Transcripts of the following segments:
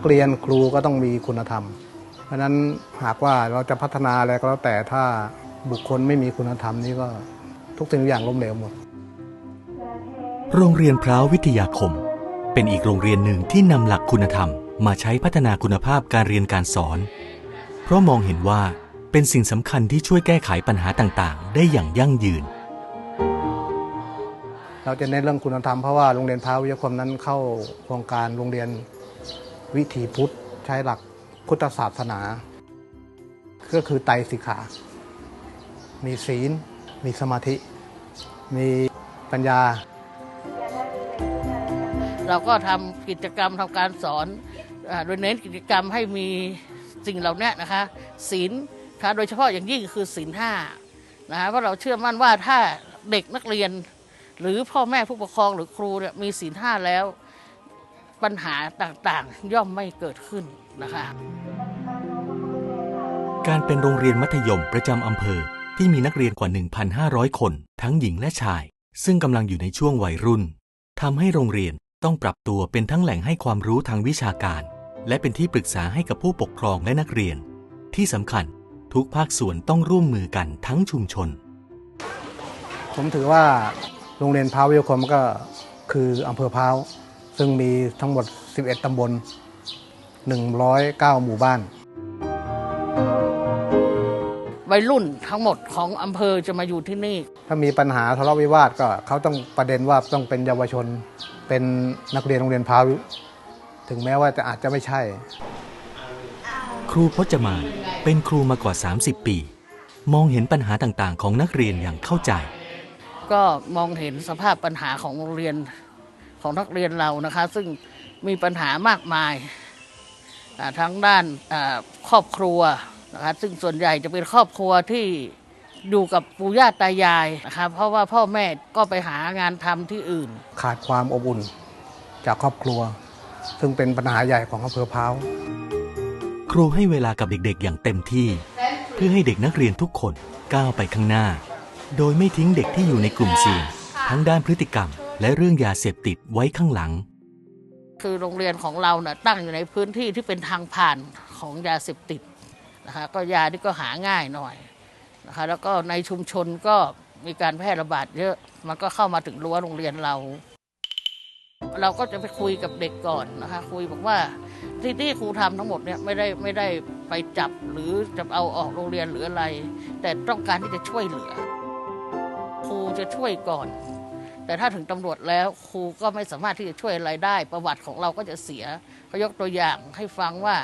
กเรียนครูก็ต้องมีคุณธรรม เพราะฉะนั้นหากว่าเราจะพัฒนาอะไรก็แล้วแต่ถ้าบุคคลไม่มีคุณธรรมนี่ก็ทุกสิ่งทุกอย่างล้มเหลวหมด โรงเรียนพร้าววิทยาคม เป็นอีกโรงเรียนหนึ่งที่นำหลักคุณธรรม มาใช้พัฒนาคุณภาพการเรียนการสอน เพราะมองเห็นว่าเป็นสิ่งสำคัญที่ช่วยแก้ไขปัญหาต่างๆ ได้อย่างยั่งยืน เราจะเน้นเรื่องคุณธรรมเพราะว่าโรงเรียนพระวิทยาคมนั้นเข้าโครงการโรงเรียน วิถีพุทธใช้หลักพุทธศาสนา ก็คือไตรสิกขา มีศีล มีสมาธิ มีปัญญา เราก็ทำกิจกรรมทำการสอนโดยเน้นกิจกรรมให้มีสิ่งเหล่านี้นะคะศีลค่ะโดยเฉพาะอย่างยิ่งคือศีลห้านะคะเพราะเราเชื่อมั่นว่าถ้าเด็กนักเรียน หรือพ่อแม่ผู้ปกครองหรือครูเนี่ยมีศีลห้าแล้ว ปัญหาต่างๆ ย่อมไม่เกิดขึ้นนะคะ การเป็นโรงเรียนมัธยมประจำอำเภอที่มีนักเรียนกว่า 1,500 คน ทั้งหญิงและชาย ซึ่งกำลังอยู่ในช่วงวัยรุ่นทำให้โรงเรียนต้องปรับตัวเป็นทั้งแหล่งให้ความรู้ทางวิชาการ และเป็นที่ปรึกษาให้กับผู้ปกครองและนักเรียน ที่สำคัญทุกภาคส่วนต้องร่วมมือกันทั้งชุมชน ผมถือว่าโรงเรียนพร้าววิทยาคมก็คืออำเภอพร้าว ซึ่งมีทั้งหมด 11 ตำบล 109 หมู่บ้าน วัยรุ่นทั้งหมดของอำเภอจะมาอยู่ที่นี่ ถ้ามีปัญหาทะเลาะวิวาทก็เขาต้องประเด็นว่าต้องเป็นเยาวชน เป็นนักเรียนโรงเรียนพร้าวถึงแม้ว่าจะอาจจะไม่ใช่ ครูพจมานเป็นครูมากว่า 30 ปี มองเห็นปัญหาต่างๆ ของนักเรียนอย่างเข้าใจ ก็มองเห็นสภาพปัญหาของโรงเรียน ของนักเรียนเรานะคะ ซึ่งมีปัญหามากมายอ่าทั้งด้านอ่าครอบครัวนะคะซึ่งส่วนใหญ่จะเป็นครอบครัวที่อยู่กับปู่ย่าตายายนะคะเพราะว่าพ่อแม่ก็ไปหางานทำที่อื่น ขาดความอบอุ่นจากครอบครัว ซึ่งเป็นปัญหาใหญ่ของอำเภอพร้าวครูให้เวลากับเด็กๆอย่างเต็มที่ เพื่อให้เด็กนักเรียนทุกคนก้าวไปข้างหน้า โดยไม่ทิ้งเด็กที่อยู่ในกลุ่มเสี่ยงทั้งด้านพฤติกรรม และเรื่องยาเสพติดไว้ข้างหลัง คือโรงเรียนของเราเนะ่ะตั้งอยู่ในพื้นที่ที่เป็นทางผ่านของยาเสพติดนะคะก็ยาที่ก็หาง่ายหน่อยนะคะแล้วก็ในชุมชนก็มีการแพร่ระบาดเยอะ มันก็เข้ามาถึงรั้วโรงเรียนเรา เราก็จะไปคุยกับเด็กก่อนนะคะคุยบอกว่าที่ที่ครูทำทั้งหมดเนี่ยไม่ได้ไม่ได้ไปจับหรือจะเอาออกโรงเรียนหรืออะไร แต่ต้องการที่จะช่วยเหลือ ครูจะช่วยก่อน แต่ถ้าถึงตำรวจแล้วครูก็ไม่สามารถที่จะช่วยอะไรได้ ประวัติของเราก็จะเสียเขายกตัวอย่างให้ฟังว่า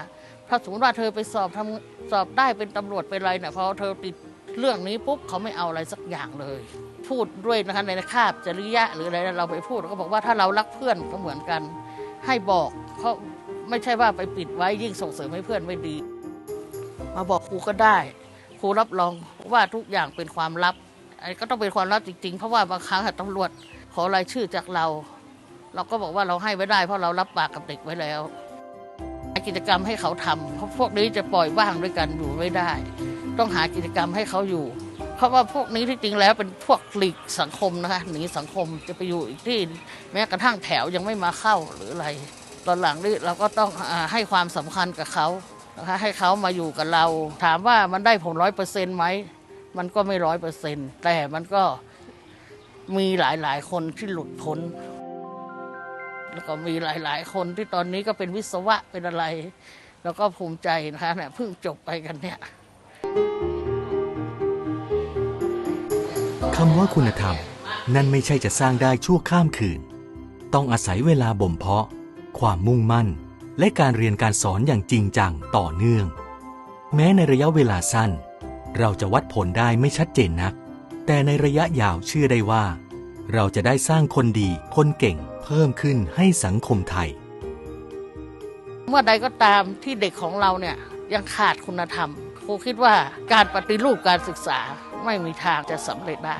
ถ้าสมมติว่าเธอไปสอบทำสอบได้เป็นตำรวจเป็นอะไรเนี่ยพอเธอติดเรื่องนี้ปุ๊บเขาไม่เอาอะไรสักอย่างเลย พูดด้วยนะคะในคาบจริยะหรืออะไรเราไปพูดเราก็บอกว่าถ้าเรารักเพื่อนก็เหมือนกัน ให้บอกเพราะไม่ใช่ว่าไปปิดไว้ยิ่งส่งเสริมให้เพื่อนไม่ดี มาบอกครูก็ได้ ครูรับรองว่าทุกอย่างเป็นความลับ อันนี้ก็ต้องเป็นความลับจริงๆ เพราะว่าบางครั้งตำรวจขอรายชื่อจากเรา เราก็บอกว่าเราให้ไว้ได้ เพราะเรารับปากกับเด็กไว้แล้วกิจกรรมให้เขาทำเพราะพวกนี้จะปล่อยว่างด้วยกันอยู่ไม่ได้ ต้องหากิจกรรมให้เขาอยู่ เพราะว่าพวกนี้ที่จริงแล้วเป็นพวกหลีกสังคมนะคะหนีสังคมจะไปอยู่อีกที่แม้กระทั่งแถวยังไม่มาเข้าหรืออะไร ตอนหลังนี่เราก็ต้องให้ความสำคัญกับเขานะคะให้เขามาอยู่กับเรา ถามว่ามันได้ผลร้อยเปอร์เซ็นต์ไหม มันก็ไม่ร้อยเปอร์เซ็นต์แต่มันก็มีหลายๆ คนที่หลุดพ้น แล้วก็มีหลาย ๆ คนที่ตอนนี้ก็เป็นวิศวะเป็นอะไร แล้วก็ภูมิใจนะคะเนี่ยเพิ่งจบไปกันเนี่ยคำว่าคุณธรรม นั่นไม่ใช่จะสร้างได้ชั่วข้ามคืน ต้องอาศัยเวลาบ่มเพาะ ความมุ่งมั่น และการเรียนการสอนอย่างจริงจังต่อเนื่อง แม้ในระยะเวลาสั้น เราจะวัดผลได้ไม่ชัดเจนนัก แต่ในระยะยาวเชื่อได้ว่า เราจะได้สร้างคนดีคนเก่งเพิ่มขึ้นให้สังคมไทย เมื่อใดก็ตามที่เด็กของเราเนี่ยยังขาดคุณธรรมครูคิดว่าการปฏิรูปการศึกษาไม่มีทางจะสำเร็จได้